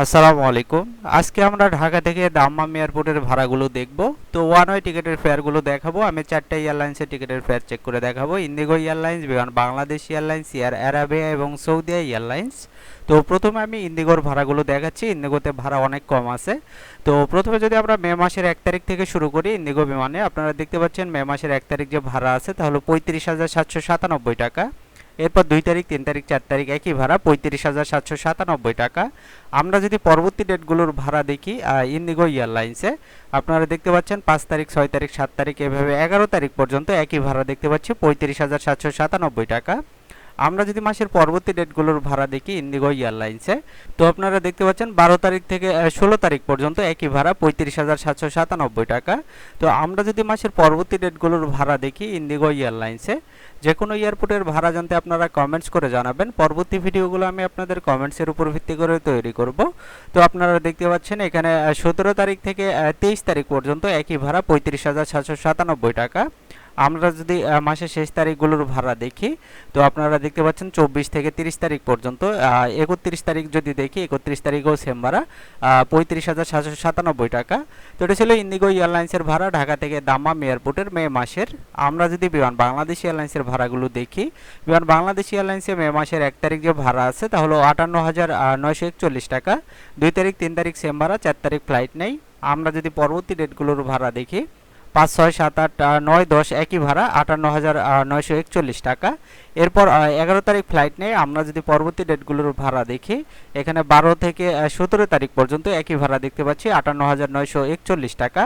আসসালামু আলাইকুম। আজকে আমরা ঢাকা থেকে দাম্মাম এয়ারপোর্টের ভাড়াগুলো দেখব। তো ওয়ান ওয়ে টিকিটের ফেয়ারগুলো দেখাবো। আমি চারটে এয়ারলাইন্সের টিকিটের ফেয়ার চেক করে দেখাবো। IndiGo airlines, Biman, Bangladesh airlines air Arabia এবং সৌদি এয়ারলাইন্স। তো প্রথমে আমি ইন্ডিগোর ভাড়াগুলো দেখাচ্ছি। ইন্ডিগোতে ভাড়া অনেক কম আছে। তো প্রথমে যদি আমরা মে মাসের এক তারিখ থেকে শুরু করি ইন্ডিগো বিমানে, আপনারা দেখতে পাচ্ছেন মে মাসের এক তারিখ যে ভাড়া আছে, তাহলে পঁয়ত্রিশ হাজার সাতশো সাতানব্বই টাকা। এরপর দুই তারিখ, তিন তারিখ, চার তারিখ একই ভাড়া, পঁয়ত্রিশ হাজার সাতশো সাতানব্বই টাকা। আমরা যদি পরবর্তী ডেটগুলোর ভাড়া দেখি ইন্দিগো এয়ারলাইন্সে আপনারা দেখতে পাচ্ছেন পাঁচ তারিখ, ছয় তারিখ, সাত তারিখ, এভাবে এগারো তারিখ পর্যন্ত একই ভাড়া দেখতে পাচ্ছি, পঁয়ত্রিশ হাজার সাতশো সাতানব্বই টাকা। আমরা যদি মাসের পরবর্তী ডেটগুলোর ভাড়া দেখি ইন্ডিগো এয়ারলাইন্সে তো আপনারা দেখতে পাচ্ছেন বারো তারিখ থেকে ষোলো তারিখ পর্যন্ত একই ভাড়া পঁয়ত্রিশ হাজার সাতশো সাতানব্বই টাকা। তো আমরা যদি মাসের পরবর্তী ডেটগুলোর ভাড়া দেখি ইন্ডিগো এয়ারলাইন্সে যে কোনো এয়ারপোর্টের ভাড়া জানতে আপনারা কমেন্টস করে জানাবেন। পরবর্তী ভিডিওগুলো আমি আপনাদের কমেন্টসের উপর ভিত্তি করে তৈরি করব। তো আপনারা দেখতে পাচ্ছেন এখানে সতেরো তারিখ থেকে তেইশ তারিখ পর্যন্ত একই ভাড়া পঁয়ত্রিশ হাজার সাতশো সাতানব্বই টাকা। আমরা যদি মাসের শেষ তারিখগুলোর ভাড়া দেখি, তো আপনারা দেখতে পাচ্ছেন চব্বিশ থেকে তিরিশ তারিখ পর্যন্ত একত্রিশ তারিখ যদি দেখি, একত্রিশ তারিখেও সেম ভাড়া পঁয়ত্রিশ হাজার সাতশো সাতানব্বই টাকা। তো এটা ছিল ইন্ডিগো এয়ারলাইন্সের ভাড়া, ঢাকা থেকে দাম্মাম এয়ারপোর্টের মে মাসের। আমরা যদি বিমান বাংলাদেশ এয়ারলাইন্সের ভাড়াগুলো দেখি, বিমান বাংলাদেশ এয়ারলাইন্সে মে মাসের এক তারিখ যে ভাড়া আছে, তাহলে আটান্ন হাজার নয়শো একচল্লিশ টাকা। দুই তারিখ, তিন তারিখ সেম ভাড়া, চার তারিখ ফ্লাইট নেই। আমরা যদি পরবর্তী ডেটগুলোর ভাড়া দেখি পাঁচ ছয় সাত আট নয় দশ একই ভাড়া আটান্ন হাজার নয়শো একচল্লিশ টাকা। এরপর এগারো তারিখ ফ্লাইট নেই। আমরা যদি পরবর্তী ডেটগুলোর ভাড়া দেখি, এখানে বারো থেকে সতেরো তারিখ পর্যন্ত একই ভাড়া দেখতে পাচ্ছি, আটান্ন হাজার নয়শো একচল্লিশ টাকা।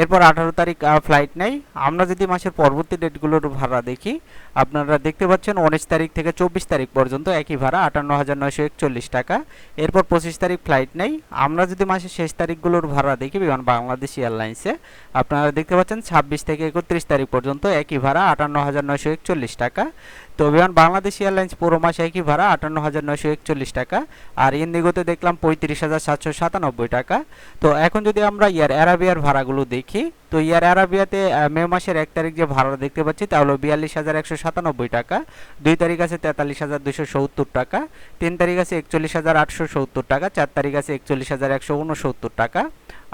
এরপর আঠারো তারিখ ফ্লাইট নেই। আমরা যদি মাসের পরবর্তী ডেটগুলোর ভাড়া দেখি, আপনারা দেখতে পাচ্ছেন উনিশ তারিখ থেকে চব্বিশ তারিখ পর্যন্ত একই ভাড়া, আটান্ন হাজার নয়শো একচল্লিশ টাকা। এরপর পঁচিশ তারিখ ফ্লাইট নেই। আমরা যদি মাসের শেষ তারিখগুলোর ভাড়া দেখি, বিমান বাংলাদেশ এয়ারলাইন্সে, আপনারা দেখতে পাচ্ছেন ছাব্বিশ থেকে একত্রিশ তারিখ পর্যন্ত একই ভাড়া, আটান্ন হাজার নয়শো একচল্লিশ টাকা। তো বাংলাদেশ এয়ারলাইন্স পুরো মাসে একই ভাড়া আটান্ন হাজার নয়শো একচল্লিশ টাকা, আর ইন্দিগোতে দেখলাম পঁয়ত্রিশ হাজার সাতশো সাতানব্বই টাকা। তো এখন যদি আমরা ইয়ার অ্যারাবিয়ার ভাড়াগুলো দেখি, তো ইয়ার অ্যারাবিয়াতে মে মাসের এক তারিখ যে ভাড়া দেখতে পাচ্ছি তা হলো বিয়াল্লিশ হাজার একশো সাতানব্বই টাকা, দুই তারিখ আছে তেতাল্লিশ হাজার দুশো সত্তর টাকা, তিন তারিখ আছে একচল্লিশ হাজার আটশো সত্তর টাকা, চার তারিখ আছে একচল্লিশ হাজার একশো উনসত্তর টাকা।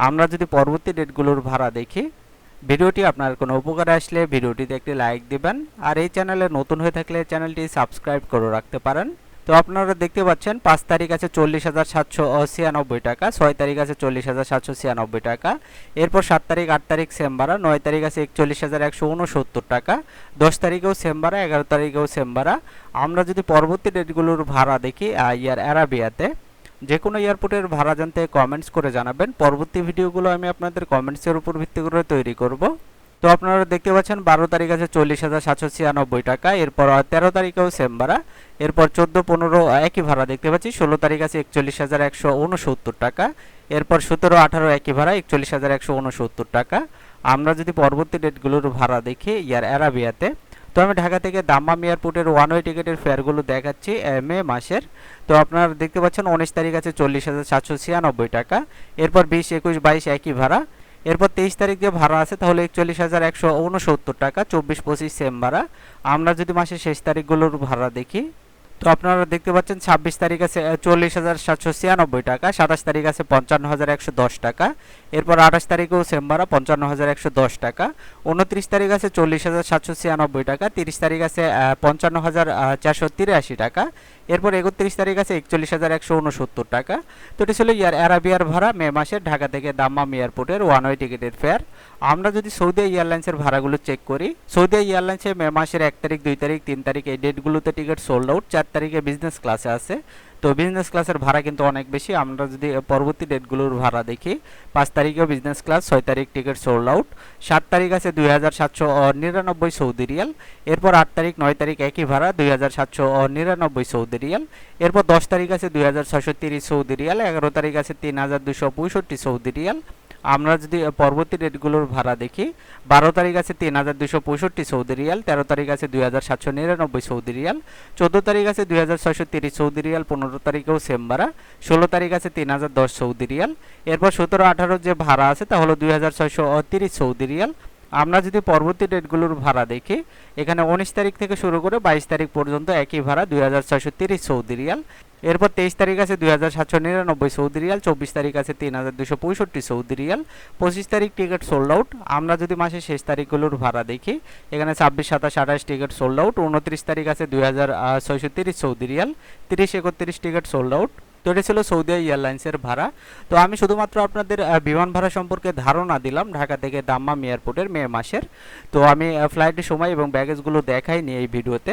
আমরা যদি পরবর্তী ডেটগুলোর ভাড়া দেখি ভিডিওটি আপনার কোনো উপকার আসলে ভিডিওটিতে একটি লাইক দিবেন। আর এই চ্যানেলে নতুন হয়ে থাকলে চ্যানেলটি সাবস্ক্রাইব করে রাখতে পারেন। তো আপনারা দেখতে পাচ্ছেন, পাঁচ তারিখ আছে চল্লিশ হাজার সাতশো ছিয়ানব্বই টাকা, ছয় তারিখ আছে চল্লিশ হাজার সাতশো ছিয়ানব্বই টাকা। এরপর সাত তারিখ, আট তারিখ সেম ভাড়া নয় তারিখ আছে একচল্লিশ হাজার একশো উনসত্তর টাকা, দশ তারিখেও সেম ভাড়া এগারো তারিখেও সেম ভাড়া আমরা যদি পরবর্তী ডেটগুলোর ভাড়া দেখি ইয়ার অ্যারাবিয়াতে যে কোনো এয়ারপোর্টের ভাড়া জানতে কমেন্টস করে জানাবেন। পরবর্তী ভিডিওগুলো আমি আপনাদের কমেন্টসের উপর ভিত্তি করে তৈরি করব। তো আপনারা দেখতে পাচ্ছেন, বারো তারিখ আছে চল্লিশ হাজার সাতশো ছিয়ানব্বই টাকা, এরপর তেরো তারিখেও সেম ভাড়া, এরপর চোদ্দ, পনেরো একই ভাড়া দেখতে পাচ্ছি, ষোলো তারিখ আছে একচল্লিশ হাজার একশো উনসত্তর টাকা, এরপর সতেরো, আঠারো একই ভাড়া, একচল্লিশ হাজার একশো উনসত্তর টাকা। আমরা যদি পরবর্তী ডেটগুলোর ভাড়া দেখি ইয়ার অ্যারাবিয়াতে তো আমি ঢাকা থেকে দাম্মাম এয়ারপোর্টের ওয়ান ওয়ে টিকিটের ফেয়ারগুলো দেখাচ্ছি মে মাসের। তো আপনারা দেখতে পাচ্ছেন, উনিশ তারিখ আছে চল্লিশ হাজার সাতশো ছিয়ানব্বই টাকা। এরপর বিশ, একুশ, বাইশ একই ভাড়া। এরপর তেইশ তারিখ যে ভাড়া আছে, তাহলে একচল্লিশ হাজার একশো উনসত্তর টাকা, চব্বিশ, পঁচিশ সেম ভাড়া। আমরা যদি মাসের শেষ তারিখগুলোর ভাড়া দেখি তো আপনারা দেখতে পাচ্ছেন, ছাব্বিশ তারিখ আছে চল্লিশ হাজার সাতশো ছিয়ানব্বই টাকা, সাতাশ তারিখ আছে, পঞ্চান্ন হাজার একশো দশ টাকা। এরপর আঠাশ তারিখেও সেম ভাড়া, পঞ্চান্ন হাজার একশো দশ টাকা। উনত্রিশ তারিখ আছে, চল্লিশ হাজার সাতশো ছিয়ানব্বই টাকা। তিরিশ তারিখ আছে পঞ্চান্ন হাজার চারশো তিরাশি টাকা। এরপর একত্রিশ তারিখ আছে, একচল্লিশ হাজার একশো উনসত্তর টাকা। তো এটি ছিল ইয়ার অ্যারাবিয়ার ভাড়া, মে মাসের ঢাকা থেকে দাম্মাম এয়ারপোর্টের ওয়ান ওয়ে টিকিটের ফেয়ার আমরা যদি সৌদি এয়ারলাইন্সের ভাড়াগুলো চেক করি, সৌদি এয়ারলাইন্সে মে মাসের এক তারিখ, দুই তারিখ, তিন তারিখ, এই ডেটগুলোতে টিকিট সোল্ড আউট চার তারিখে বিজনেস ক্লাসে আছে। তো বিজনেস ক্লাসের ভাড়া কিন্তু অনেক বেশি। আমরা যদি পরবর্তী ডেটগুলোর ভাড়া দেখি, পাঁচ তারিখেও বিজনেস ক্লাস ছয় তারিখ টিকিট সোল্ড আউট সাত তারিখ আছে দুই হাজার সাতশো নিরানব্বই সৌদি রিয়াল, এরপর আট তারিখ, নয় তারিখ একই ভাড়া, দুই হাজার সাতশো নিরানব্বই সৌদি রিয়াল, এরপর দশ তারিখ আছে দুই হাজার ছয়শো তিরিশ সৌদি রিয়াল, এগারো তারিখ আছে তিন হাজার দুশো পঁয়ষট্টি সৌদি রিয়াল আমরা যদি পরবর্তী ডেটগুলোর ভাড়া দেখি, বারো তারিখ আছে তিন হাজার দুশো পঁয়ষট্টি সৌদি রিয়াল, তেরো তারিখ আছে দুই হাজার সাতশো নিরানব্বই সৌদি রিয়াল, চোদ্দ তারিখ আছে দুই হাজার ছয়শো তিরিশ সৌদি রিয়াল, পনেরো তারিখেও সেম ভাড়া, ষোলো তারিখ আছে তিন হাজার দশ সৌদি রিয়াল, এরপর সতেরো আঠারো যে ভাড়া আছে তা হলো দুই হাজার ছয়শো তিরিশ সৌদি রিয়াল। আমরা যদি পরবর্তী ডেটগুলোর ভাড়া দেখি, এখানে উনিশ তারিখ থেকে শুরু করে বাইশ তারিখ পর্যন্ত একই ভাড়া দুই হাজার ছয়শো তিরিশ সৌদি রিয়াল। এরপর তেইশ তারিখ আছে দুই হাজার সাতশো নিরানব্বই সৌদি রিয়াল, চব্বিশ তারিখ আছে তিন হাজার দুশো পঁয়ষট্টি সৌদি রিয়াল। পঁচিশ তারিখ টিকিট সোল্ড আউট আমরা যদি মাসের শেষ তারিখগুলোর ভাড়া দেখি, এখানে ছাব্বিশ, সাতাশ, আঠাশ টিকিট সোল্ড আউট উনত্রিশ তারিখ আছে দুই হাজার ছয়শো তিরিশ সৌদি রিয়াল। তিরিশ, একত্রিশ টিকিট সোল্ড আউট তো এটা ছিল সৌদি এয়ারলাইন্সের ভাড়া। তো আমি শুধুমাত্র আপনাদের বিমান ভাড়া সম্পর্কে ধারণা দিলাম, ঢাকা থেকে দাম্মাম এয়ারপোর্টের মে মাসের। তো আমি ফ্লাইটের সময় এবং ব্যাগেজগুলো দেখাইনি এই ভিডিওতে